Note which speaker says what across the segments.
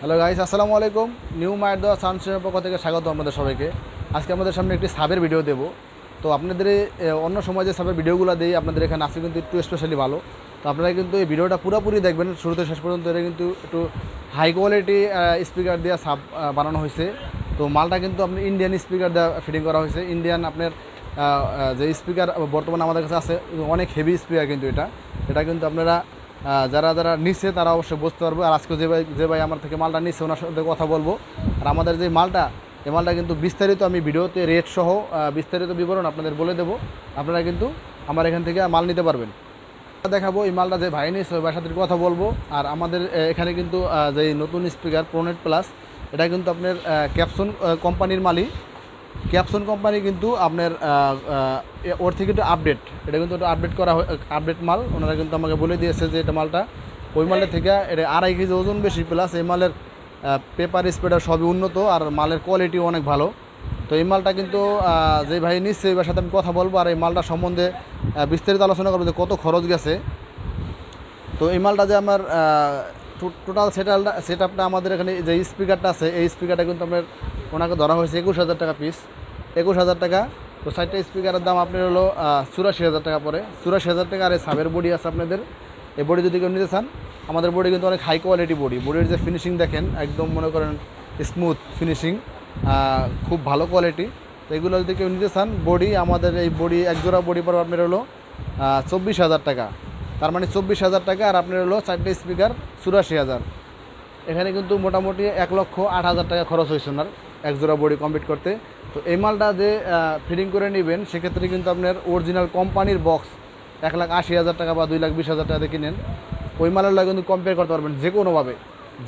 Speaker 1: Hello guys, আসসালামু আলাইকুম। New মায়ের দেওয়া সানসেনের পক্ষ থেকে স্বাগত আপনাদের সবাইকে। আজকে আমাদের সামনে একটি সাবের ভিডিও দেব। তো আপনাদের অন্য সময় যে সাবের ভিডিওগুলো দিই, আপনাদের এখানে আজকে কিন্তু একটু স্পেশালি ভালো। তো আপনারা কিন্তু এই ভিডিওটা পুরোপুরি দেখবেন। শুরুতে শেষ পর্যন্ত এটা কিন্তু একটু হাই কোয়ালিটি স্পিকার দিয়ে সাব বানানো হয়েছে। তো মালটা কিন্তু আপনি ইন্ডিয়ান স্পিকার দেওয়া ফিটিং করা হয়েছে। ইন্ডিয়ান আপনার যে স্পিকার বর্তমানে আমাদের কাছে আছে, অনেক হেভি স্পিকার কিন্তু এটা। এটা কিন্তু আপনারা যারা যারা নিচ্ছে তারা অবশ্যই বুঝতে পারবে। আর আজকে যে ভাই যে ভাই আমার থেকে মালটা নিচ্ছে ওনার সাথে কথা বলব। আর আমাদের যে মালটা, এই মালটা কিন্তু বিস্তারিত আমি ভিডিওতে রেট সহ বিস্তারিত বিবরণ আপনাদের বলে দেবো। আপনারা কিন্তু আমার এখান থেকে মাল নিতে পারবেন। দেখাবো এই মালটা যে ভাই নিচ্ছে ওই ভাইয়ের সাথে কথা বলব। আর আমাদের এখানে কিন্তু যে নতুন স্পিকার প্রোনেট প্লাস এটা কিন্তু আপনার ক্যাপসন কোম্পানির মালিক। ক্যাপসন কোম্পানি কিন্তু আপনার ওর থেকে একটু আপডেট এটা কিন্তু একটু আপডেট করা আপডেট মাল। ওনারা কিন্তু আমাকে বলে দিয়েছে যে এটা মালটা ওই মালের থেকে এটা আড়াই কেজি ওজন বেশি প্লাস এই মালের পেপার স্প্রেডার সবই উন্নত আর মালের কোয়ালিটিও অনেক ভালো। তো এই মালটা কিন্তু যে ভাই নিচ্ছে এবার সাথে আমি কথা বলব আর এই মালটা সম্বন্ধে বিস্তারিত আলোচনা করব যে কত খরচ গেছে। তো এই মালটা যে আমার টোটাল সেটালটা সেট আপটা আমাদের এখানে যে স্পিকারটা আছে এই স্পিকারটা কিন্তু আপনার ওনাকে ধরা হয়েছে একুশ হাজার টাকা পিস একুশ হাজার টাকা। তো সাইডটা স্পিকারের দাম আপনার হলো চুরাশি হাজার টাকা পড়ে। চুরাশি হাজার টাকা আর এই সাবের বডি আছে আপনাদের। এই বডি যদি কেউ নিতে চান, আমাদের বডি কিন্তু অনেক হাই কোয়ালিটি বডি বডির যে ফিনিশিং দেখেন, একদম মনে করেন স্মুথ ফিনিশিং খুব ভালো কোয়ালিটি তো এগুলো যদি কেউ নিতে চান বডি আমাদের এই বডি একজোড়া বডি পর আপনার হলো চব্বিশ হাজার টাকা। তার মানে চব্বিশ হাজার টাকা আর আপনার হলো চারটে স্পিকার চুরাশি হাজার। এখানে কিন্তু মোটামুটি এক লক্ষ আট হাজার টাকা খরচ হয়েছে ওনার। এক জোড়া বডি কমপ্লিট করতে। তো এই মালটা যে ফিটিং করে নেবেন, সেক্ষেত্রে কিন্তু আপনার অরিজিনাল কোম্পানির বক্স এক লাখ আশি হাজার টাকা বা দুই লাখ বিশ হাজার টাকা কিনেন। ওই মালের লাগে কিন্তু কম্পেয়ার করতে পারবেন যে কোনোভাবে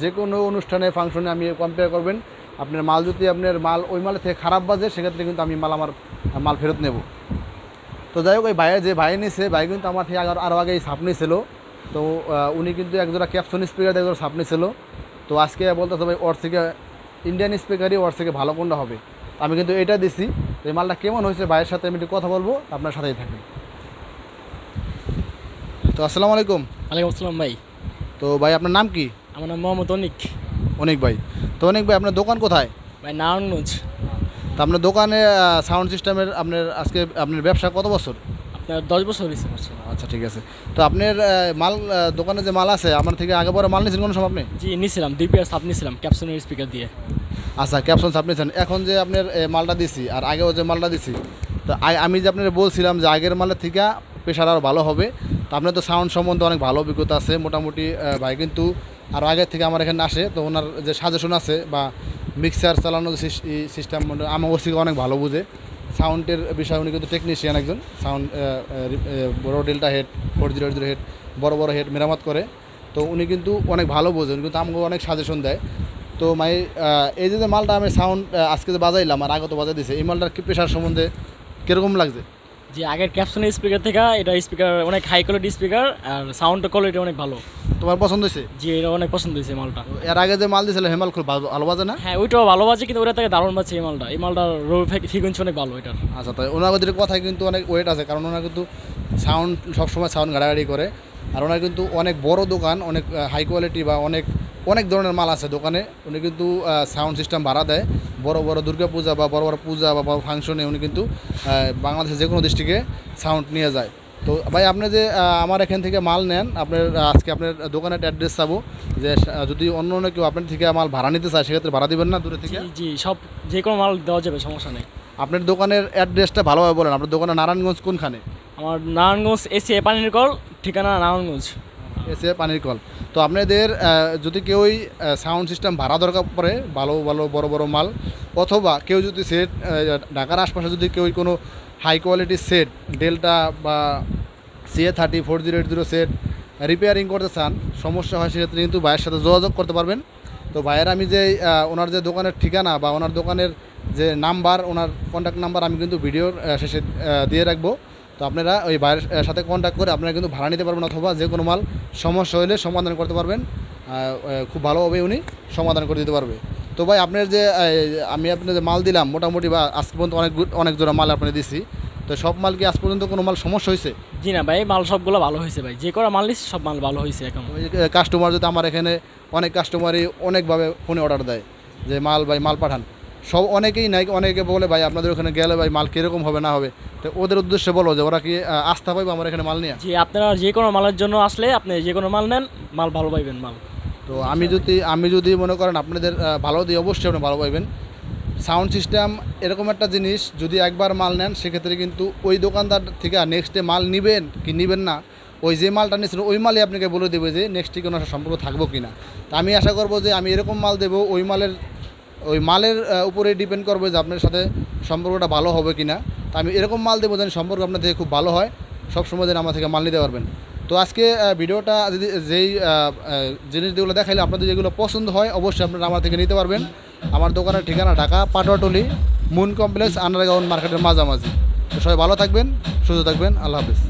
Speaker 1: যে কোনো অনুষ্ঠানে ফাংশনে আমি কম্পেয়ার করবেন। আপনার মাল যদি আপনার মাল ওই মালের থেকে খারাপ বাজে, সেক্ষেত্রে কিন্তু আমি মাল আমার, মাল ফেরত নেব। তো যাই হোক, ওই ভাইয়ের যে ভাই নিছে, ভাই কিন্তু আমার থেকে আরও আগে সাপ নিছিল। তো উনি কিন্তু একজোড়া ক্যাপসন স্পিকার একজোড়া সাপ নিছিল। তো আজকে বলতে ভাই, ওর থেকে ইন্ডিয়ান স্পিকারই ওর থেকে ভালো কোনটা হবে? আমি কিন্তু এটা দিছি এই মালটা কেমন হয়েছে ভাইয়ের সাথে আমি একটু কথা বলব আপনার সাথেই থাকেন তো আসসালামু আলাইকুম।
Speaker 2: ওয়ালাইকুম আসসালাম ভাই।
Speaker 1: তো ভাই আপনার নাম কি?
Speaker 2: আমার নাম মোহাম্মদ অনিক।
Speaker 1: অনিক ভাই। তো অনেক ভাই আপনার দোকান কোথায়?
Speaker 2: ভাই নারায়ণগঞ্জ।
Speaker 1: তো আপনার দোকানে সাউন্ড সিস্টেমের আপনার আজকে আপনার ব্যবসা কত বছর?
Speaker 2: দশ বছর হয়েছে
Speaker 1: আচ্ছা ঠিক আছে। তো আপনার মাল দোকানে যে মাল আছে আমার থেকে আগে পরে মাল নিয়েছেন কোনো সময় আপনি?
Speaker 2: জি নিছিলাম দুই পেয়ার সাপ নিছিলাম ক্যাপসনের স্পিকার দিয়ে।
Speaker 1: আচ্ছা ক্যাপসন আপনি নিয়েছেন। এখন যে আপনার মালটা দিছি আর আগেও যে মালটা দিছি তো আমি যে আপনার বলছিলাম যে আগের মালের থেকে প্রেশার আরও ভালো হবে তো আপনার তো সাউন্ড সম্বন্ধে অনেক ভালো অভিজ্ঞতা আছে মোটামুটি ভাই কিন্তু আর আগের থেকে আমার এখানে আসে তো ওনার যে সাজেশন আছে বা মিক্সার চালানোর সিস্টেম আমার ওর থেকে অনেক ভালো বুঝে সাউন্ডের বিষয়ে, উনি কিন্তু টেকনিশিয়ান একজন। সাউন্ড বড় Delta head four zero zero head বড় বড় হেড মেরামত করে। তো উনি কিন্তু অনেক ভালো বোঝেন কিন্তু আমাকে অনেক সাজেশন দেয়। তো মাই এই যে মালটা আমি সাউন্ড আজকে যে বাজাইলাম আর আগত বাজাই দিছে, এই মালটার কি প্রেশার সম্বন্ধে কীরকম লাগছে?
Speaker 2: যে আগের ক্যাপসনের স্পিকার থেকে এটা স্পিকার অনেক হাই কোয়ালিটি স্পিকার আর সাউন্ড কোয়ালিটি অনেক ভালো।
Speaker 1: তোমার পছন্দ হয়েছে?
Speaker 2: জি এটা অনেক পছন্দ হয়েছে মালটা।
Speaker 1: এর আগে যে মাল দিয়েছিল হেমাল খুব ভালো বাজে না?
Speaker 2: হ্যাঁ ওইটাও ভালো বাজে কিন্তু ওটা থেকে দারুণ বাজছে এই মালটা। এই মালটার রো ফ্রিকুয়েন্সি অনেক ভালো এটার।
Speaker 1: আচ্ছা তাই ওনার কথা কথায় কিন্তু অনেক ওয়েট আছে কারণ ওনার কিন্তু সাউন্ড সবসময় সাউন্ড গাড়াগাড়ি করে। আর ওনার কিন্তু অনেক বড় দোকান অনেক হাই কোয়ালিটি বা অনেক অনেক ধরনের মাল আছে দোকানে। উনি কিন্তু সাউন্ড সিস্টেম ভাড়া দেয়। বড় বড় দুর্গা পূজা বা বড় বড় পূজা বা বড় ফাংশনে উনি কিন্তু বাংলাদেশের যে কোনো ডিস্ট্রিক্টে সাউন্ড নিয়ে যায়। তো ভাই আপনি যে আমার এখান থেকে মাল নেন আপনার আজকে আপনার দোকানের অ্যাড্রেস চাবো যে যদি অন্য অন্য কেউ আপনার থেকে মাল ভাড়া নিতে চায় সেক্ষেত্রে ভাড়া দেবেন না দূরে থেকে?
Speaker 2: জি জি সব যে কোনো মাল দেওয়া যাবে সমস্যা নেই।
Speaker 1: আপনার দোকানের অ্যাড্রেসটা ভালোভাবে বলেন আপনার দোকানে নারায়ণগঞ্জ কোনখানে?
Speaker 2: আমার নারায়ণগঞ্জ এসি এ পানির কল, ঠিকানা নারায়ণগঞ্জ।
Speaker 1: এসে পানির কল। তো আপনাদের যদি কেউই সাউন্ড সিস্টেম ভাড়া দরকার পড়ে, ভালো ভালো, বড় বড় মাল, অথবা কেউ যদি সেট ঢাকার আশপাশে যদি কেউ কোনো হাই কোয়ালিটির সেট ডেল্টা বা CA thirty four zero eight zero set repairing করতে চান, সমস্যা হয় সেক্ষেত্রে কিন্তু ভাইয়ের সাথে যোগাযোগ করতে পারবেন। তো ভাইয়ের আমি যে ওনার যে দোকানের ঠিকানা বা ওনার দোকানের যে নাম্বার, ওনার কন্ট্যাক্ট নাম্বার আমি কিন্তু ভিডিওর শেষে দিয়ে রাখব। তো আপনারা ওই আহ, সাথে কন্ট্যাক্ট করে আপনারা কিন্তু ভাড়া নিতে পারবেন অথবা যে কোনো মাল সমস্যা হলে সমাধান করতে পারবেন। খুব ভালোভাবে উনি সমাধান করে দিতে পারবে। তো ভাই আপনার যে আমি আপনার যে মাল দিলাম মোটামুটি বা আজ পর্যন্ত অনেক অনেক জোড়া মাল আপনার দিছি। তো সব মাল কি আজ পর্যন্ত কোনো মাল সমস্যা হয়েছে?
Speaker 2: জি না ভাই মাল সবগুলো ভালো হয়েছে ভাই। যে করা মাল নিচ্ছে সব মাল ভালো হয়েছে এখন।
Speaker 1: কাস্টমার যদি আমার এখানে অনেক কাস্টমারই অনেকভাবে ফোনে অর্ডার দেয় যে মাল ভাই মাল পাঠান। সব অনেকেই নাই অনেকে বলে ভাই আপনাদের ওখানে গেলে ভাই মাল কীরকম হবে না হবে? তো ওদের উদ্দেশ্যে বলো যে ওরা কি আস্থা পাইবে আমার এখানে মাল নিয়ে?
Speaker 2: আপনারা যে কোনো মালের জন্য আসলে আপনি যে কোনো মাল নেন মাল ভালো পাইবেন মাল।
Speaker 1: তো আমি যদি আমি যদি মনে করেন আপনাদের ভালো দিই অবশ্যই আপনি ভালো পাইবেন। সাউন্ড সিস্টেম এরকম একটা জিনিস যদি একবার মাল নেন সেক্ষেত্রে কিন্তু ওই দোকানদার থেকে নেক্সট মাল নেবেন কি নেবেন না ওই যে মালটা নিয়েছিল ওই মালই আপনাকে বলে দেবে যে নেক্সট কোনো একটা সম্পর্ক থাকব কি না তা আমি আশা করব যে আমি এরকম মাল দেবো ওই মালের ওই মালের উপরে ডিপেন্ড করবে যে আপনার সাথে সম্পর্কটা ভালো হবে কি না তা আমি এরকম মাল দেবো যেন সম্পর্ক আপনার থেকে খুব ভালো হয়। সবসময় যেন আমার থেকে মাল নিতে পারবেন। তো আজকে ভিডিওটা যদি যেই জিনিসগুলো দেখাইলে আপনাদের যেগুলো পছন্দ হয়, অবশ্যই আপনারা আমার থেকে নিতে পারবেন। আমার দোকানের ঠিকানা Dhaka Patuatuli moon complex underground মার্কেটের মাঝামাঝি। তো সবাই ভালো থাকবেন, সুস্থ থাকবেন, আল্লাহ হাফিজ।